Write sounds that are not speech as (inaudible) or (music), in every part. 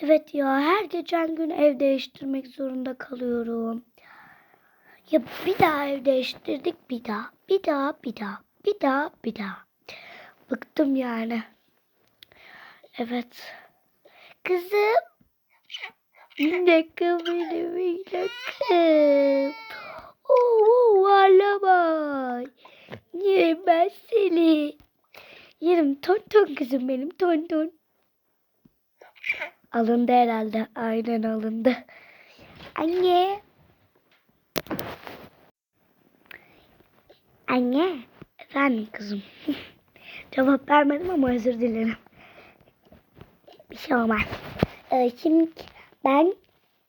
Evet ya her geçen gün ev değiştirmek zorunda kalıyorum. Ya bir daha ev değiştirdik bir daha. Bir daha bir daha. Bir daha bir daha. Bıktım yani. Evet. Kızım. İnekim benim inekim. Oo, ağlama. Yerim ben seni. Yerim ton ton kızım benim ton ton. Alındı herhalde. Aynen alındı. Anne. Anne. Efendim kızım. (laughs) Cevap vermedim ama özür dilerim. Bir şey olmaz. Ee, şimdi ben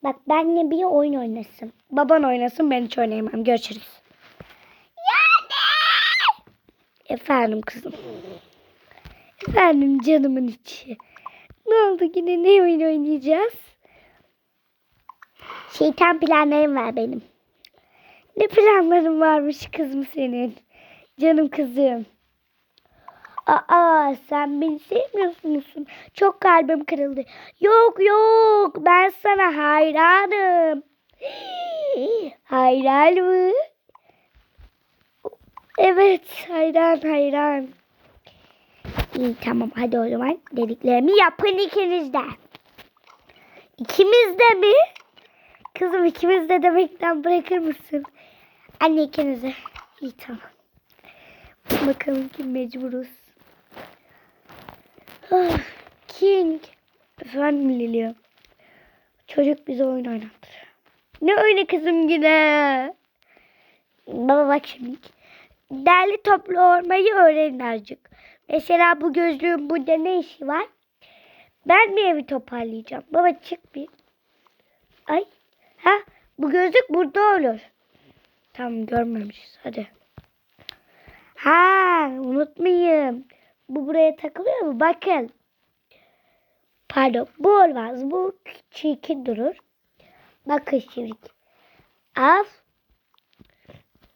bak benle bir oyun oynasın. Baban oynasın ben hiç oynayamam. Görüşürüz. Efendim kızım. Efendim canımın içi. Ne oldu yine ne oyun oynayacağız? Şeytan planlarım var benim. Ne planların varmış kızım senin? Canım kızım. Aa sen beni sevmiyorsun musun? Çok kalbim kırıldı. Yok yok ben sana hayranım. (gasps) Hayran mı? Evet hayran hayran. İyi tamam hadi o zaman dediklerimi yapın ikiniz de. İkimiz de mi? Kızım ikimiz de demekten bırakır mısın? Anne ikinize. İyi tamam. Bakalım kim mecburuz. Ah, King. Efendim Lilya. Çocuk bize oyun oynattı. Ne oyunu kızım yine? Baba bak şimdi. Derli toplu olmayı öğrenin azıcık. Mesela bu gözlüğün burada ne işi var? Ben mi evi toparlayacağım? Baba çık bir. Ay. Ha bu gözlük burada olur. Tamam görmemişiz hadi. Ha unutmayayım. Bu buraya takılıyor mu? Bakın. Pardon bu olmaz. Bu çirkin durur. Bakın şimdi. Al.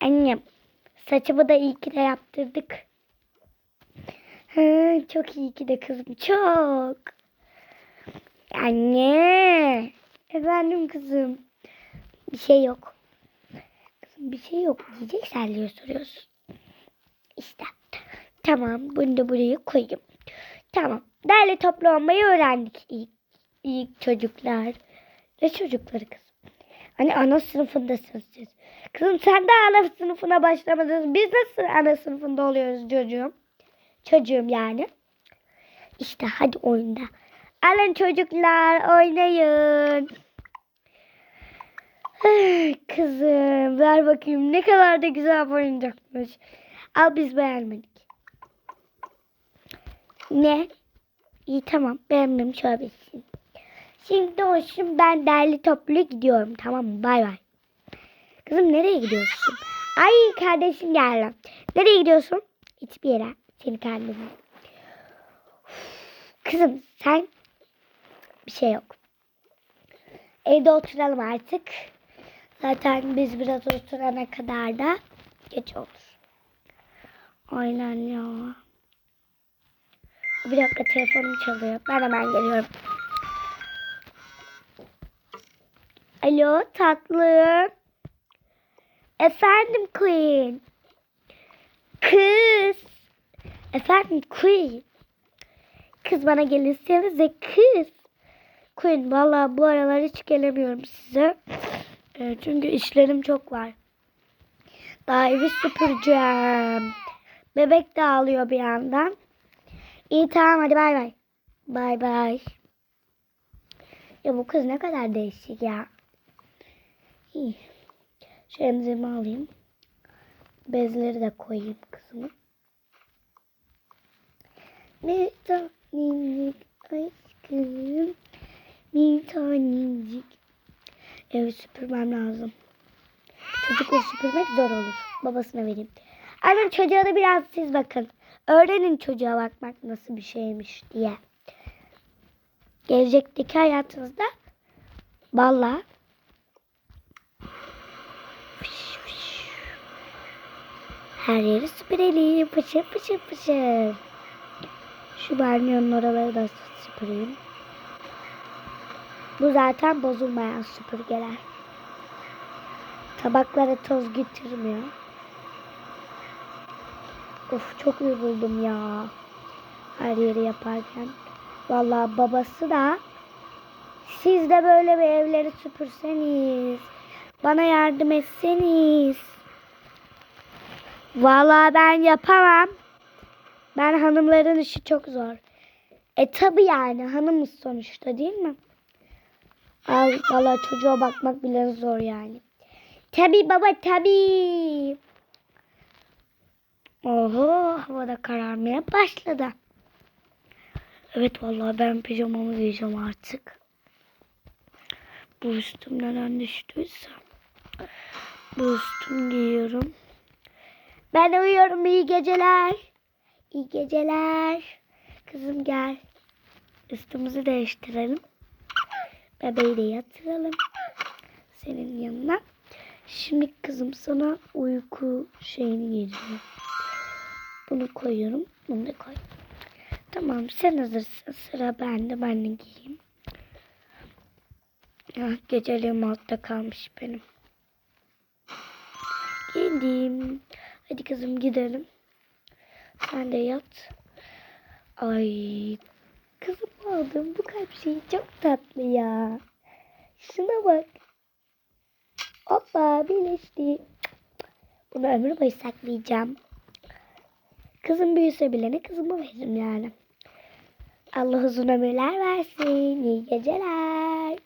Annem. Saçımı da iyi ki de yaptırdık. Ha, çok iyi ki de kızım. Çok. Anne. Efendim kızım. Bir şey yok. Kızım bir şey yok. Diyeceksen diye soruyorsun. İşte. Tamam. Bunu da buraya koyayım. Tamam. Derli toplu olmayı öğrendik ilk, ilk çocuklar. Ne çocukları kızım? Hani ana sınıfındasınız siz. Kızım sen de ana sınıfına başlamadınız. Biz nasıl ana sınıfında oluyoruz çocuğum? Çocuğum yani. İşte hadi oyunda. Alın çocuklar oynayın. Ay, Kızım ver bakayım ne kadar da güzel oyuncakmış. Al biz beğenmedik. Ne? İyi tamam beğenmem şöyle bitsin. Şimdi olsun ben derli toplu gidiyorum tamam mı? Bay bay. Kızım nereye gidiyorsun? Ay kardeşim geldi. Nereye gidiyorsun? Hiçbir yere. Seni kendime. Kızım sen bir şey yok. Evde oturalım artık. Zaten biz biraz oturana kadar da geç olur. Aynen ya. Bir dakika telefonum çalıyor. Ben hemen geliyorum. Alo tatlım. Efendim Queen. Kız. Efendim Queen. Kız bana gelirsenize kız. Queen valla bu aralar hiç gelemiyorum size. E, çünkü işlerim çok var. Daha evi süpüreceğim. Bebek de ağlıyor bir yandan. İyi tamam hadi bay bay. Bay bay. Ya bu kız ne kadar değişik ya. İyi. Şu emzirimi alayım. Bezleri de koyayım kızıma. Bir tanecik aşkım. Bir tanecik. Evi süpürmem lazım. Çocukları süpürmek zor olur. Babasına vereyim. Annem çocuğa da biraz siz bakın. Öğrenin çocuğa bakmak nasıl bir şeymiş diye. Gelecekteki hayatınızda valla her yeri süpürelim. Pışır pışır pışır. Şu banyonun oraları da süpüreyim. Bu zaten bozulmayan süpürgeler. Tabaklara toz getirmiyor. Of çok yoruldum ya. Her yeri yaparken. Vallahi babası da siz de böyle bir evleri süpürseniz. Bana yardım etseniz. Vallahi ben yapamam. Ben hanımların işi çok zor. E tabi yani hanımız sonuçta değil mi? Al valla çocuğa bakmak bile zor yani. Tabi baba tabi. Oho havada kararmaya başladı. Evet vallahi ben pijamamı giyeceğim artık. Bu üstüm neden düştüyse. Bu üstüm giyiyorum. Ben uyuyorum iyi geceler. İyi geceler. Kızım gel. Üstümüzü değiştirelim. Bebeği de yatıralım. Senin yanına. Şimdi kızım sana uyku şeyini giyeceğim. Bunu koyuyorum. Bunu da koy. Tamam sen hazırsın. Sıra bende. Ben de giyeyim. Ah, geceliğim altta kalmış benim. Giydim. Hadi kızım gidelim. Sen de yat. Ay kızım aldım. Bu kalp şeyi çok tatlı ya. Şuna bak. Hoppa birleşti. Bunu ömür boyu saklayacağım. Kızım büyüse bile ne kızımı veririm yani. Allah uzun ömürler versin. İyi geceler.